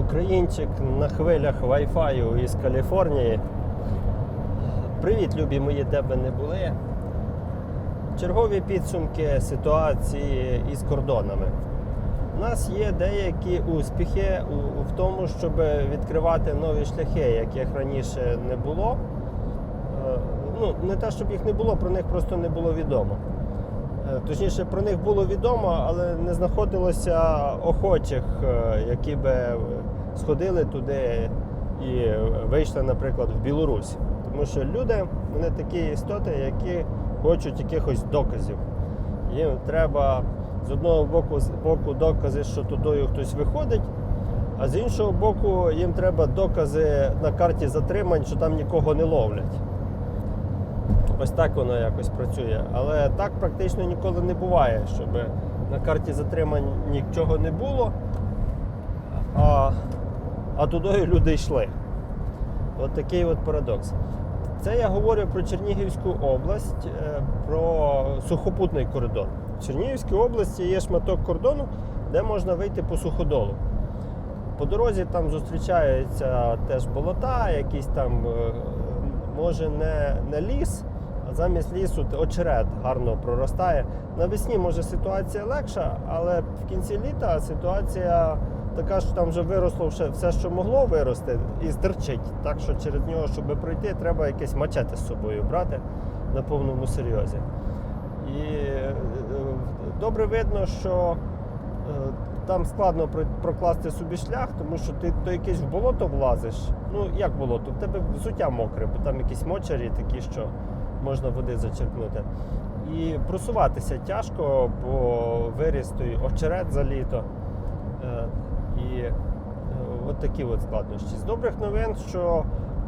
Українчик на хвилях Wi-Fi із Каліфорнії. Привіт, любі мої, де б ви не були. Чергові підсумки ситуації із кордонами. У нас є деякі успіхи в тому, щоб відкривати нові шляхи, яких раніше не було. Е, Ну, не те, щоб їх не було, про них просто не було відомо. Е, Точніше, про них було відомо, але не знаходилося охочих, е, які би сходили туди і вийшли, наприклад, в Білорусь. Тому що люди вони такі істоти, які хочуть якихось доказів. Їм треба з одного боку, боку докази, що тудою хтось виходить, а з іншого боку, їм треба докази на карті затримань, що там нікого не ловлять. Ось так воно якось працює. Але так практично ніколи не буває, щоб на карті затримань нічого не було, а, а тудою люди йшли. От такий от парадокс. Це я говорю про Чернігівську область, е, про сухопутний коридор. В Чернігівській області є шматок кордону, де можна вийти по суходолу. По дорозі там зустрічаються теж болота, якісь там, е, може, не, не ліс, а замість лісу очерет гарно проростає. Навесні може ситуація легша, але в кінці літа ситуація така, що там вже виросло все, що могло вирости, і стерчить. Так що через нього, щоб пройти, треба якесь мачете з собою брати на повному серйозі. І е, добре видно, що е, там складно прокласти собі шлях, тому що ти то якесь в болото влазиш. Ну як болото? В тебе взуття мокре, бо там якісь мочарі такі, що можна води зачерпнути. І просуватися тяжко, бо виріс той очерет за літо. Е, І е, от такі от складнощі. З добрих новин, що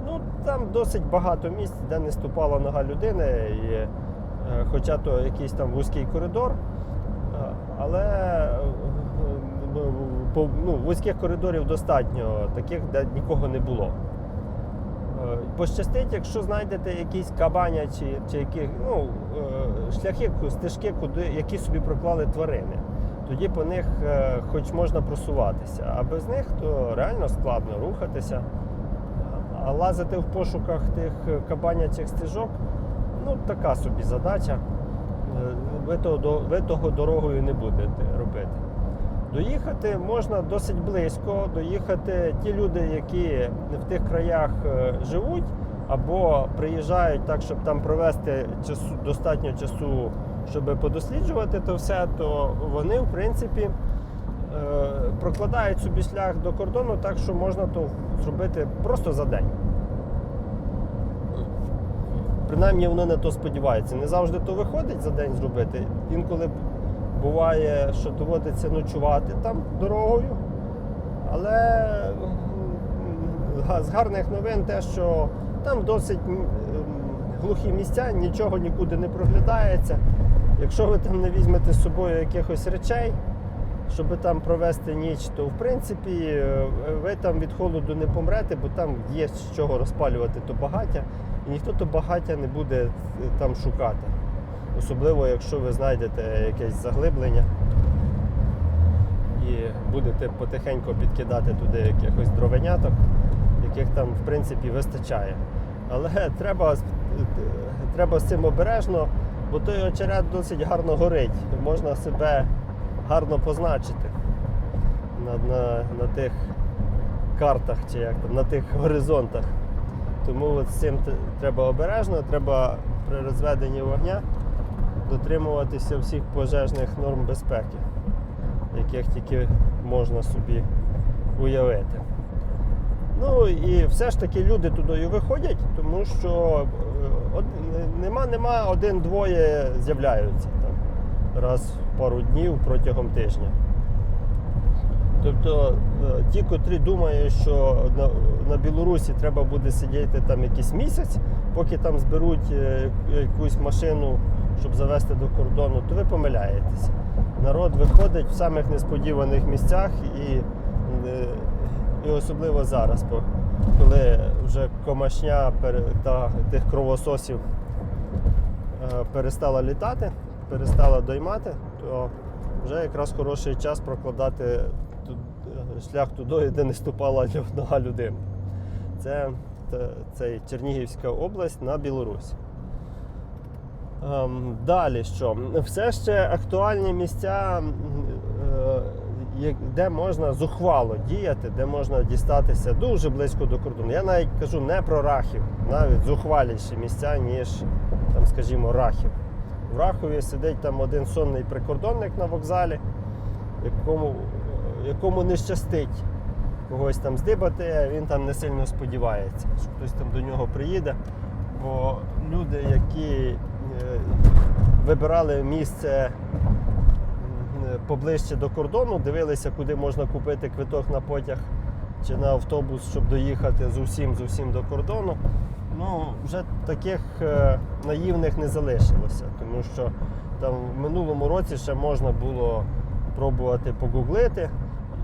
ну, там досить багато місць, де не ступала нога людини. І, е, хоча то якийсь там вузький коридор, але ну, вузьких коридорів достатньо, таких, де нікого не було. Е, Пощастить, якщо знайдете якісь кабаня чи, чи які, ну, е, шляхи, стежки, куди, які собі проклали тварини. Тоді по них е, хоч можна просуватися. А без них то реально складно рухатися. А лазити в пошуках тих кабанячих стежок ну, така собі задача. Ви того, ви того дорогою не будете робити. Доїхати можна досить близько. Доїхати ті люди, які в тих краях е, живуть, або приїжджають так, щоб там провести часу, достатньо часу, щоб подосліджувати то все, то вони, в принципі, е, прокладають собі шлях до кордону так, що можна то зробити просто за день. Принаймні воно на то сподівається. Не завжди то виходить за день зробити. Інколи буває, що доводиться ночувати там дорогою. Але з гарних новин те, що там досить глухі місця, нічого нікуди не проглядається. Якщо ви там не візьмете з собою якихось речей, щоб там провести ніч, то в принципі е, ви там від холоду не помрете, бо там є з чого розпалювати то багаття, і ніхто то багаття не буде е, там шукати. Особливо, якщо ви знайдете якесь заглиблення і будете потихеньку підкидати туди якихось дровеняток, яких там в принципі вистачає. Але треба, треба з цим обережно, бо той очерет досить гарно горить. Можна себе гарно позначити на, на, на тих картах чи як там, на тих горизонтах. Тому от з цим треба обережно, треба при розведенні вогня дотримуватися всіх пожежних норм безпеки, яких тільки можна собі уявити. Ну і все ж таки люди туди виходять, тому що е, нема, нема один-двоє з'являються там раз в пару днів протягом тижня. Тобто е, ті, котрі думають, що на, на Білорусі треба буде сидіти там якийсь місяць, поки там зберуть е, якусь машину, щоб завести до кордону, то ви помиляєтеся. Народ виходить в самих несподіваних місцях і, е, і особливо зараз, коли вже комашня та тих кровососів е, перестала літати, перестала доймати, то вже якраз хороший час прокладати шлях туди, де не ступала ні одна людина. Це, це Чернігівська область на Білорусь. Ем, далі що? Все ще актуальні місця, е, де можна зухвало діяти, де можна дістатися дуже близько до кордону. Я навіть кажу не про Рахів, навіть зухваліші місця, ніж там, скажімо, Рахів. В Рахові сидить там один сонний прикордонник на вокзалі, якому, якому не щастить когось там здибати, він там не сильно сподівається, що хтось там до нього приїде. Бо люди, які вибирали місце поближче до кордону, дивилися, куди можна купити квиток на потяг чи на автобус, щоб доїхати з усім, з усім до кордону. Ну, вже таких е, наївних не залишилося, тому що там в минулому році ще можна було пробувати погуглити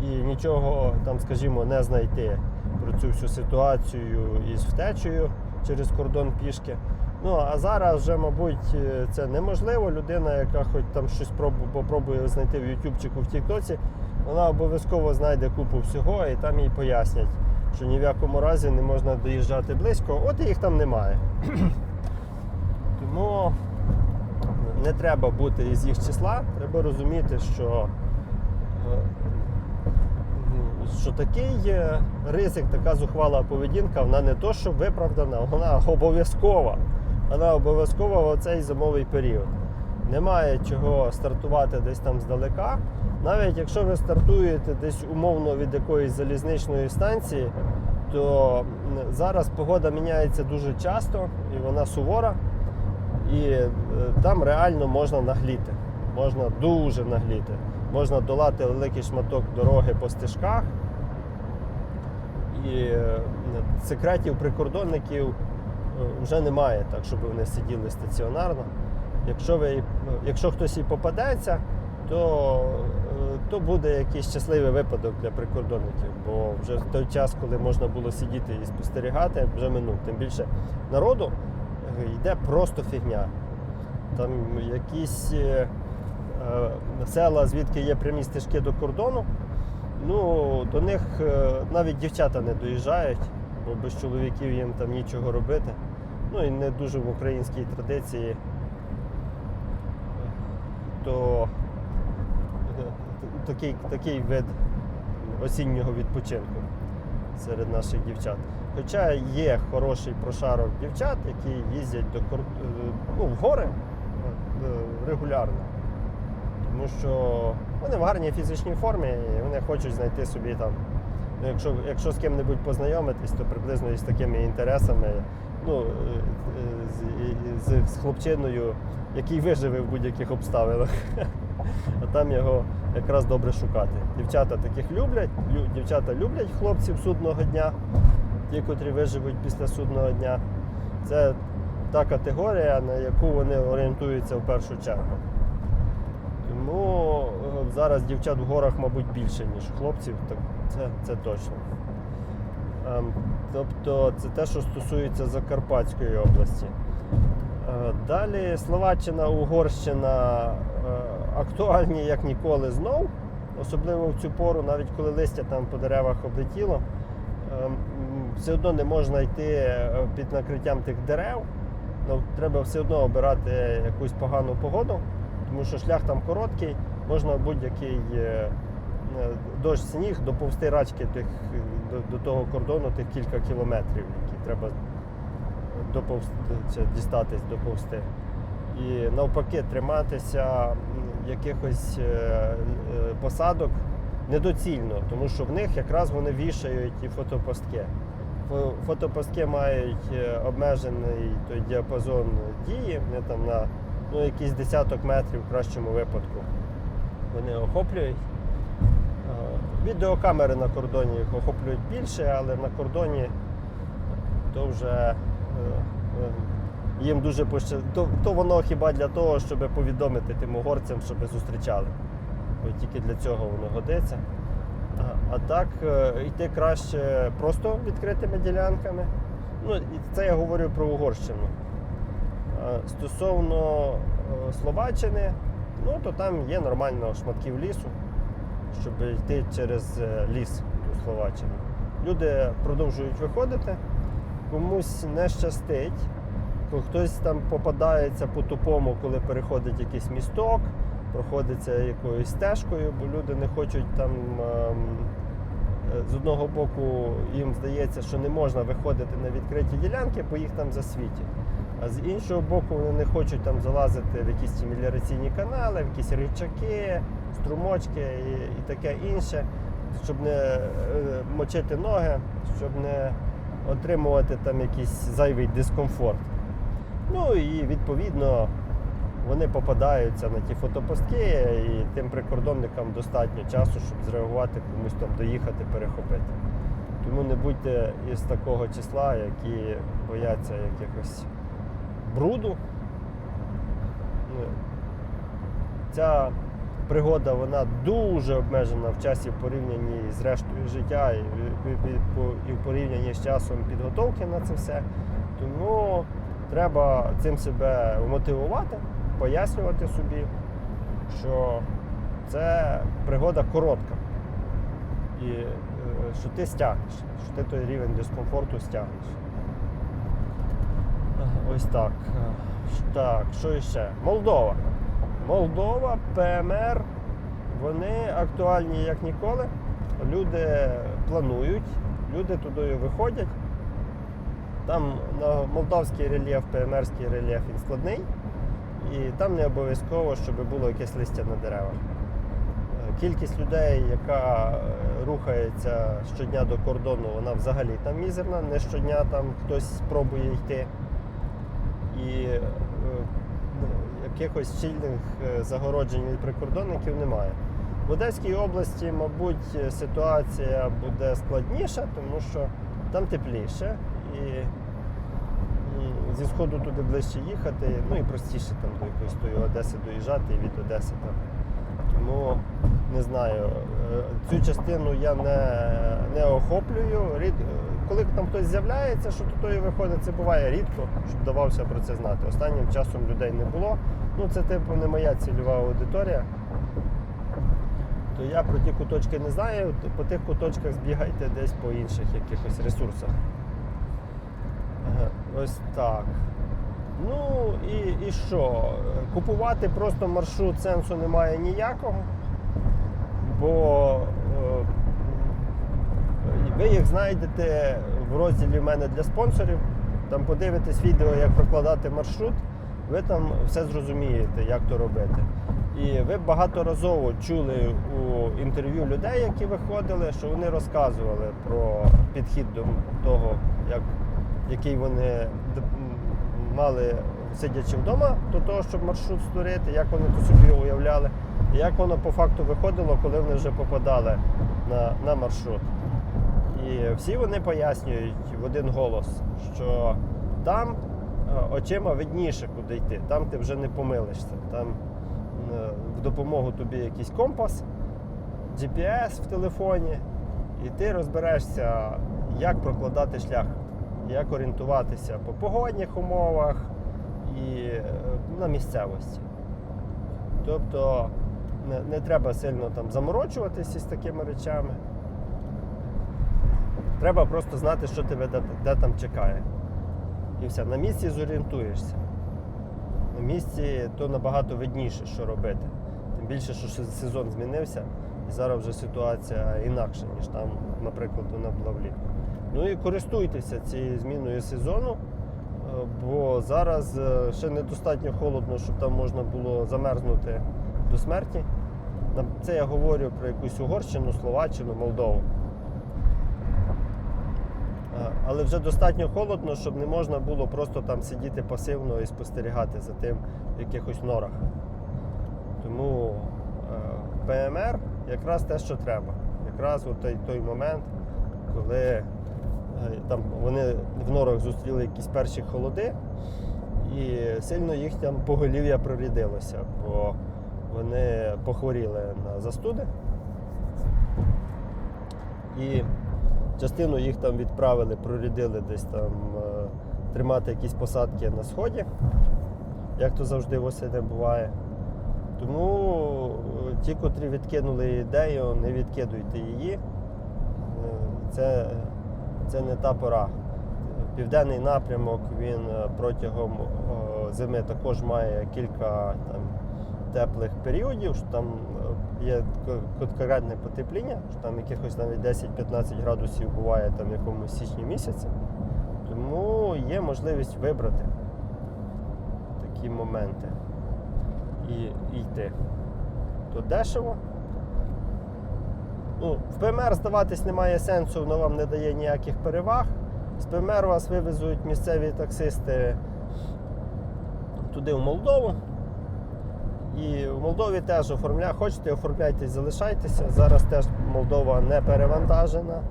і нічого там, скажімо, не знайти про цю всю ситуацію із втечею через кордон пішки. Ну а зараз вже, мабуть, е, це неможливо. Людина, яка хоч там щось пробу- попробує знайти в Ютубчику в Тіктоці, вона обов'язково знайде купу всього і там їй пояснять, що ні в якому разі не можна доїжджати близько, от їх там немає. Тому не треба бути із їх числа, треба розуміти, що е, що такий е, ризик, така зухвала поведінка, вона не то, що виправдана, вона обов'язкова. Вона обов'язкова в цей зимовий період. Немає чого стартувати десь там здалека. Навіть якщо ви стартуєте десь умовно від якоїсь залізничної станції, то зараз погода міняється дуже часто і вона сувора. І е, там реально можна нагліти. Можна дуже нагліти. Можна долати великий шматок дороги по стежках. І е, секретів прикордонників вже немає, так щоб вони сиділи стаціонарно. Якщо, ви, якщо хтось і попадеться, то, е, то буде якийсь щасливий випадок для прикордонників, бо вже в той час, коли можна було сидіти і спостерігати, вже минув. Тим більше народу е, йде просто фігня. Там якісь е, е, села, звідки є прямі стежки до кордону, ну, до них е, навіть дівчата не доїжджають, бо без чоловіків їм там нічого робити. Ну і не дуже в українській традиції, то такий, такий вид осіннього відпочинку серед наших дівчат. Хоча є хороший прошарок дівчат, які їздять до е, ну, в гори е, регулярно. Тому що вони в гарній фізичній формі і вони хочуть знайти собі там. Якщо, якщо з ким-небудь познайомитись, то приблизно із такими інтересами, ну, е, е, з, з, з хлопчиною, який виживе в будь-яких обставинах. А там його якраз добре шукати. Дівчата таких люблять, лю- дівчата люблять хлопців судного дня, ті, котрі виживуть після судного дня. Це та категорія, на яку вони орієнтуються в першу чергу. Тому е, зараз дівчат в горах, мабуть, більше, ніж хлопців, це, це точно. Ем, Тобто це те, що стосується Закарпатської області. Е, Далі Словаччина, Угорщина е, актуальні як ніколи знов, особливо в цю пору, навіть коли листя там по деревах облетіло, ем, все одно не можна йти е, під накриттям тих дерев. Ну, треба все одно обирати якусь погану погоду, тому що шлях там короткий, можна будь-який дощ сніг доповзти рачки тих, е, до, до того кордону тих кілька кілометрів, які треба доповзти, дістатись, доповзти. І навпаки, триматися якихось е, е, посадок недоцільно, тому що в них якраз вони вішають і фотопостки. Фотопостки мають е, обмежений той діапазон дії, вони там на ну, якийсь десяток метрів в кращому випадку. Вони охоплюють. Е, Відеокамери на кордоні їх охоплюють більше, але на кордоні то вже е, е, їм дуже поща... то, то воно хіба для того, щоб повідомити тим угорцям, щоб зустрічали. Бо тільки для цього воно годиться. А, так йти краще просто відкритими ділянками. Ну, і це я говорю про Угорщину. Стосовно Словаччини, ну то там є нормально шматків лісу, щоб йти через е, ліс у Словаччину. Люди продовжують виходити, комусь не щастить, хтось там попадається по тупому, коли переходить якийсь місток, проходиться якоюсь стежкою, бо люди не хочуть там. ем, е, З одного боку, їм здається, що не можна виходити на відкриті ділянки, бо їх там засвітять. А з іншого боку, вони не хочуть там залазити в якісь ці меліораційні канали, в якісь рівчаки, струмочки і, і таке інше, щоб не е, мочити ноги, щоб не отримувати там якийсь зайвий дискомфорт. Ну і відповідно вони попадаються на ті фотопостки, і тим прикордонникам достатньо часу, щоб зреагувати, комусь там доїхати, перехопити. Тому не будьте із такого числа, які бояться якихось бруду. Ну, Ця пригода вона дуже обмежена в часі в порівнянні з рештою життя і, і, і, і в порівнянні з часом підготовки на це все. Тому треба цим себе мотивувати, пояснювати собі, що це пригода коротка. І е, що ти стягнеш, що ти той рівень дискомфорту стягнеш. Ось так. Так, що ще? Молдова. Молдова, ПМР, вони актуальні як ніколи. Люди планують, люди туди виходять. Там на молдавський рельєф, ПМРський рельєф він складний, і там не обов'язково, щоб було якесь листя на деревах. Кількість людей, яка рухається щодня до кордону, вона взагалі там мізерна, не щодня там хтось спробує йти. І е, якихось щільних е, загороджень від прикордонників немає. В Одеській області, мабуть, ситуація буде складніша, тому що там тепліше і зі сходу туди ближче їхати, ну і простіше там до якоїсь тої Одеси доїжджати і від Одеси там. Тому не знаю, е, цю частину я не, не охоплюю. Рід- Коли там хтось з'являється, що туди виходить, це буває рідко, щоб давався про це знати. Останнім часом людей не було. Ну це типу не моя цільова аудиторія. То я про ті куточки не знаю, по тих куточках збігайте десь по інших якихось ресурсах. Ось так. Ну і, і що? Купувати просто маршрут сенсу немає ніякого, бо е, ви їх знайдете в розділі в мене для спонсорів. Там подивитесь відео, як прокладати маршрут, ви там все зрозумієте, як то робити. І ви багаторазово чули у інтерв'ю людей, які виходили, що вони розказували про підхід до того, як, який вони мали сидячи вдома до того, щоб маршрут створити, як вони то собі уявляли, і як воно по факту виходило, коли вони вже попадали на, на маршрут. І всі вони пояснюють в один голос, що там очима видніше, куди йти, там ти вже не помилишся. Там е, в допомогу тобі якийсь компас, GPS в телефоні, і ти розберешся, як прокладати шлях, як орієнтуватися по погодних умовах і е, на місцевості. Тобто не, не треба сильно там заморочуватися з такими речами. Треба просто знати, що тебе де, де там чекає. І все, на місці зорієнтуєшся. На місці то набагато видніше, що робити. Тим більше, що сезон змінився, і зараз вже ситуація інакша, ніж там, наприклад, вона була влітку. Ну і користуйтеся цією зміною сезону, е, бо зараз е, ще недостатньо холодно, щоб там можна було замерзнути до смерті. Це я говорю про якусь Угорщину, Словаччину, Молдову. Але вже достатньо холодно, щоб не можна було просто там сидіти пасивно і спостерігати за тим в якихось норах. Тому е, ПМР якраз те, що треба. Якраз от той, той момент, коли е, там вони в норах зустріли якісь перші холоди, і сильно їх там поголів'я прорідилося, бо вони похворіли на застуди. І частину їх там відправили, прорядили десь там е, тримати якісь посадки на сході, як то завжди восени буває. Тому е, ті, котрі відкинули ідею, не відкидуйте її. Е, Це, це не та пора. Південний напрямок він протягом зими також має кілька там, теплих періодів, що там е, є конкретне потепління, що там якихось навіть 10-15 градусів буває там в якомусь січні місяці. Тому є можливість вибрати такі моменти і, і йти. То дешево. Ну, в ПМР здаватись немає сенсу, воно вам не дає ніяких переваг. З ПМР вас вивезуть місцеві таксисти туди в Молдову. І в Молдові теж оформля... хочете, оформляйтесь, залишайтеся. Зараз теж Молдова не перевантажена.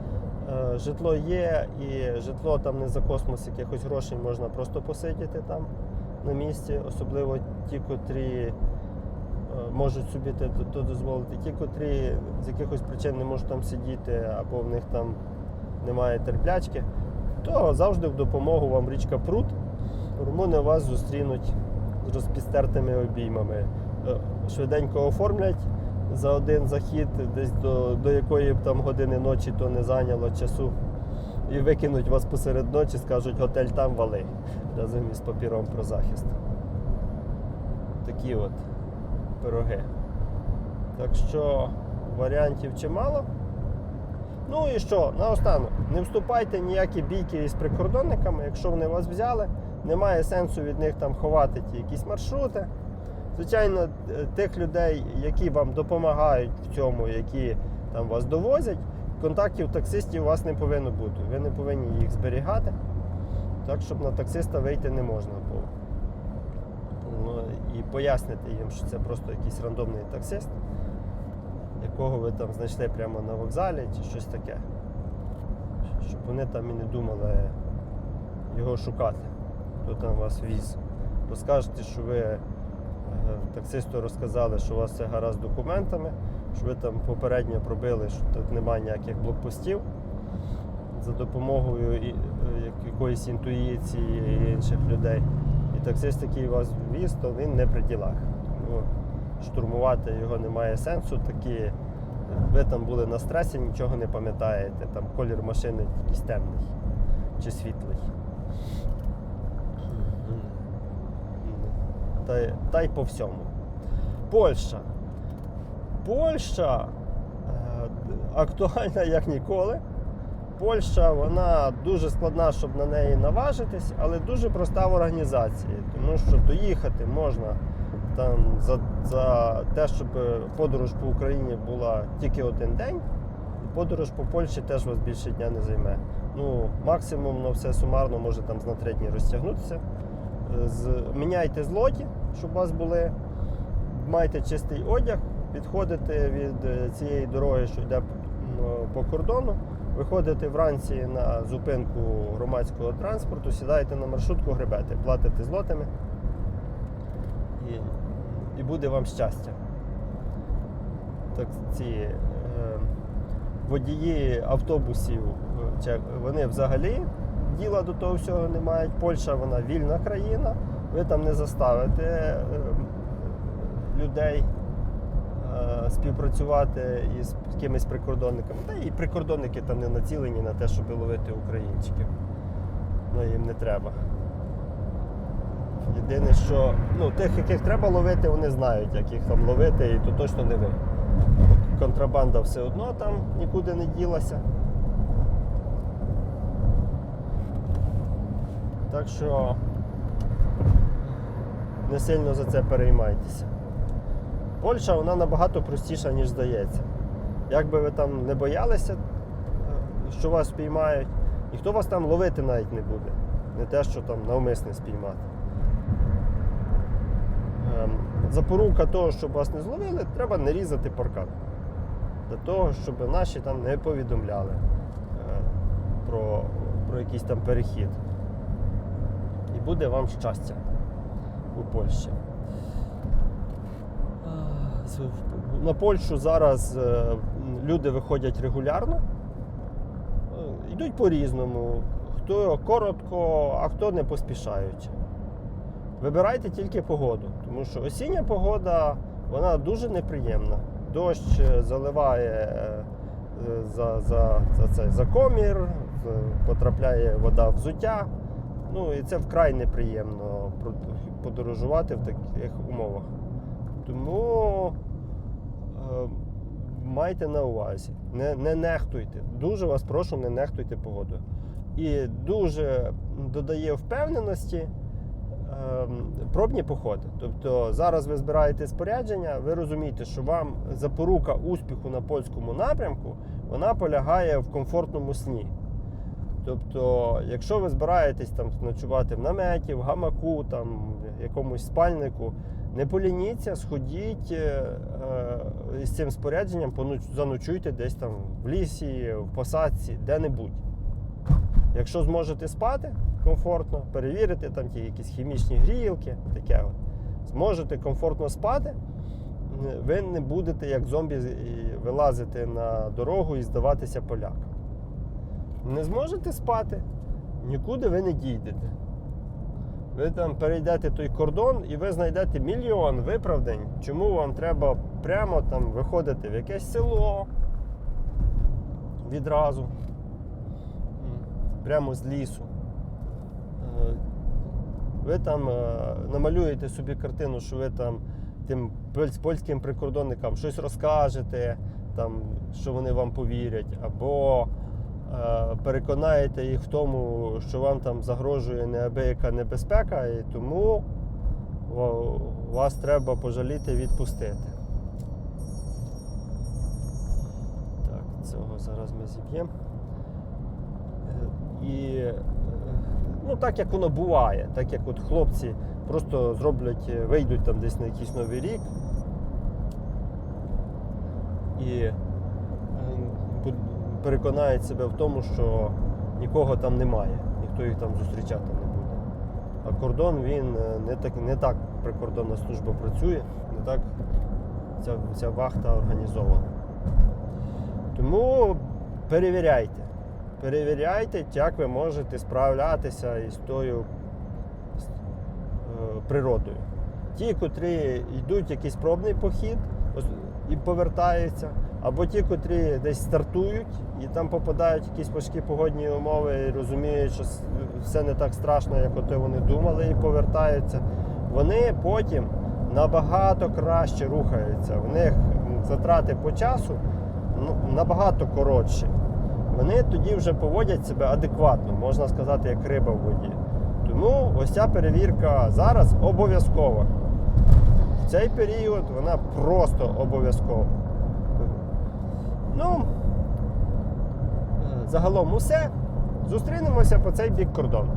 Е, Житло є, і житло там не за космос якихось грошей, можна просто посидіти там на місці, особливо ті, котрі е, можуть собі то дозволити. Ті, котрі з якихось причин не можуть там сидіти, або в них там немає терплячки, то завжди в допомогу вам річка Прут. Румуни вас зустрінуть з розпістертими обіймами. Е, Швиденько оформлять за один захід, десь до, до якої б там години ночі то не зайняло часу. І викинуть вас посеред ночі, скажуть, готель там вали разом із папіром про захист. Такі от пироги. Так що варіантів чимало. Ну і що, наостанок, не вступайте ніякі бійки із прикордонниками, якщо вони вас взяли, немає сенсу від них там ховати ті якісь маршрути. Звичайно, е, тих людей, які вам допомагають в цьому, які там вас довозять, контактів таксистів у вас не повинно бути. Ви не повинні їх зберігати. Так, щоб на таксиста вийти не можна було. Ну, і пояснити їм, що це просто якийсь рандомний таксист, якого ви там знайшли прямо на вокзалі чи щось таке. Щоб вони там і не думали його шукати, хто там вас віз. Розкажете, що ви таксисту розказали, що у вас все гаразд з документами, що ви там попередньо пробили, що тут немає ніяких блокпостів. За допомогою е, як- якоїсь інтуїції і інших людей. І таксист, який вас віз, то він не при ділах. Тому штурмувати його немає сенсу. Такі, ви там були на стресі, нічого не пам'ятаєте. Там колір машини якийсь темний чи світлий. Та, та й по всьому. Польща. Польща е, актуальна як ніколи. Польща вона дуже складна, щоб на неї наважитись, але дуже проста в організації. Тому що доїхати можна там за, за те, щоб подорож по Україні була тільки один день. Подорож по Польщі теж вас більше дня не займе. Ну, максимум на все сумарно може там на три дні розтягнутися. Міняйте злоті, щоб у вас були. Майте чистий одяг, підходите від е, цієї дороги, що йде по кордону. Виходите вранці на зупинку громадського транспорту, сідаєте на маршрутку, гребете, платите злотами і, і буде вам щастя. Так, ці е, водії автобусів, е, вони взагалі діла до того всього не мають. Польща вона вільна країна, ви там не заставите е, людей е, співпрацювати із якимись прикордонниками. Та і прикордонники там не націлені на те, щоб ловити українчиків. Ну, їм не треба. Єдине, що ну, тих, яких треба ловити, вони знають, як їх там ловити, і то точно не ви. Контрабанда все одно там нікуди не ділася. Так що не сильно за це переймайтеся. Польща вона набагато простіша, ніж здається. Як би ви там не боялися, е, що вас спіймають, ніхто вас там ловити навіть не буде. Не те, що там навмисне спіймати. Ем, Запорука того, щоб вас не зловили, треба не різати паркан. Для того, щоб наші там не повідомляли е, про, про якийсь там перехід. І буде вам щастя у Польщі. На Польщу зараз е, люди виходять регулярно, Е, йдуть по-різному. Хто коротко, а хто не поспішаючи. Вибирайте тільки погоду, тому що осіння погода вона дуже неприємна. Дощ е, заливає за, за, за, це, за комір, потрапляє вода взуття. Ну і це вкрай неприємно подорожувати в таких умовах. Тому е, майте на увазі, не, не нехтуйте. Дуже вас прошу, не нехтуйте погодою. І дуже додає впевненості е, пробні походи. Тобто зараз ви збираєте спорядження, ви розумієте, що вам запорука успіху на польському напрямку вона полягає в комфортному сні. Тобто, якщо ви збираєтесь там ночувати в наметі, в гамаку, там, якомусь спальнику, не полініться, сходіть е, е, з цим спорядженням, заночуйте десь там в лісі, в посадці, де-небудь. Якщо зможете спати комфортно, перевірити там ті якісь хімічні грілки, таке от, зможете комфортно спати, ви не будете як зомбі вилазити на дорогу і здаватися полякам. Не зможете спати, нікуди ви не дійдете. Ви там перейдете той кордон і ви знайдете мільйон виправдань, чому вам треба прямо там виходити в якесь село відразу, прямо з лісу. Е, Ви там е, намалюєте собі картину, що ви там тим польським прикордонникам щось розкажете, там, що вони вам повірять, або переконаєте їх в тому, що вам там загрожує неабияка небезпека, і тому вас треба пожаліти відпустити. Так, цього зараз ми зіб'ємо. Е, І е, ну, так як воно буває, так як от хлопці просто зроблять, е, вийдуть там десь на якийсь новий рік і е, переконають себе в тому, що нікого там немає, ніхто їх там зустрічати не буде. А кордон він е, не так, не так прикордонна служба працює, не так ця, ця вахта організована. Тому перевіряйте. Перевіряйте, як ви можете справлятися із тою е, природою. Ті, котрі йдуть якийсь пробний похід і повертаються, або ті, котрі десь стартують і там попадають в якісь важкі погодні умови і розуміють, що все не так страшно, як ото вони думали, і повертаються. Вони потім набагато краще рухаються. В них затрати по часу ну, набагато коротші. Вони тоді вже поводять себе адекватно, можна сказати, як риба в воді. Тому ось ця перевірка зараз обов'язкова. В цей період вона просто обов'язкова. Ну, е, загалом усе. Зустрінемося по цей бік кордону.